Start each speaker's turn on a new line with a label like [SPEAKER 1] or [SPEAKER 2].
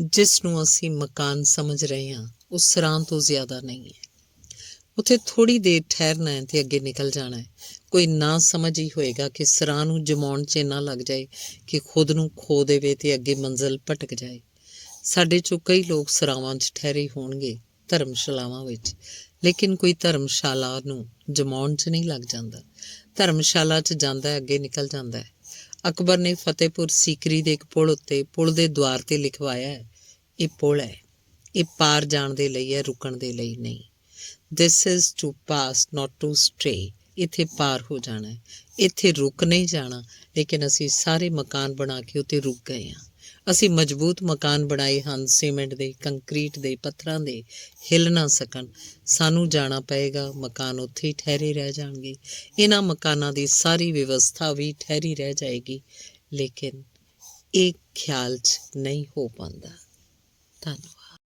[SPEAKER 1] ਜਿਸ ਨੂੰ ਅਸੀਂ ਮਕਾਨ ਸਮਝ ਰਹੇ ਹਾਂ, ਉਹ ਸਰਾਂ ਤੋਂ ਜ਼ਿਆਦਾ ਨਹੀਂ ਹੈ। ਉੱਥੇ ਥੋੜੀ ਦੇਰ ਠਹਿਰਨਾ ਹੈ ਤੇ ਅੱਗੇ ਨਿਕਲ ਜਾਣਾ ਹੈ। ਕੋਈ ਨਾ ਸਮਝ ਹੀ ਹੋਏਗਾ ਕਿ ਸਰਾਂ ਨੂੰ ਜਮਾਉਣ 'ਚ ਇੰਨਾ ਲੱਗ ਜਾਏ ਕਿ ਖੁਦ ਨੂੰ ਖੋ ਦੇਵੇ ਤੇ ਅੱਗੇ ਮੰਜ਼ਲ ਭਟਕ ਜਾਏ। ਸਾਡੇ ਚੋਂ ਕਈ ਲੋਕ ਸਰਾਵਾਂ 'ਚ ਠਹਿਰੇ ਹੋਣਗੇ ਧਰਮਸ਼ਾਲਾਵਾਂ ਵਿੱਚ, ਲੇਕਿਨ ਕੋਈ ਧਰਮਸ਼ਾਲਾ ਨੂੰ ਜਮਾਉਣ 'ਚ ਨਹੀਂ ਲੱਗ ਜਾਂਦਾ। ਧਰਮਸ਼ਾਲਾ 'ਚ ਜਾਂਦਾ ਅੱਗੇ ਨਿਕਲ ਜਾਂਦਾ ਹੈ। ਅਕਬਰ ਨੇ ਫਤਿਹਪੁਰ ਸੀਕਰੀ ਦੇ ਇੱਕ ਪੁਲ ਉੱਤੇ ਪੁਲ ਦੇ ਦੁਆਰ ਤੇ ਲਿਖਵਾਇਆ ਹੈ, ਇਹ ਪੁਲ ਹੈ। ਇਹ ਪਾਰ ਜਾਣ ਦੇ ਲਈ ਹੈ, ਰੁਕਣ ਦੇ ਲਈ ਨਹੀਂ। This is to pass, not to stray ਇੱਥੇ ਪਾਰ ਹੋ ਜਾਣਾ ਹੈ। ਇੱਥੇ ਰੁਕ ਨਹੀਂ ਜਾਣਾ, ਲੇਕਿਨ ਅਸੀਂ ਸਾਰੇ ਮਕਾਨ ਬਣਾ ਕੇ ਉੱਤੇ ਰੁਕ ਗਏ ਹਾਂ। ਅਸੀਂ ਮਜ਼ਬੂਤ ਮਕਾਨ ਬਣਾਏ ਹਨ, ਸੀਮੈਂਟ ਦੇ, ਕੰਕਰੀਟ ਦੇ, ਪੱਥਰਾਂ ਦੇ, ਹਿੱਲ ਨਾ ਸਕਣ। ਸਾਨੂੰ ਜਾਣਾ ਪਏਗਾ, ਮਕਾਨ ਉੱਥੇ ਹੀ ਠਹਿਰੇ ਰਹਿ ਜਾਣਗੇ। ਇਹਨਾਂ ਮਕਾਨਾਂ ਦੀ ਸਾਰੀ ਵਿਵਸਥਾ ਵੀ ਠਹਿਰੀ ਰਹਿ ਜਾਏਗੀ, ਲੇਕਿਨ ਇਹ ਖਿਆਲ 'ਚ ਨਹੀਂ ਹੋ ਪਾਉਂਦਾ। ਧੰਨਵਾਦ।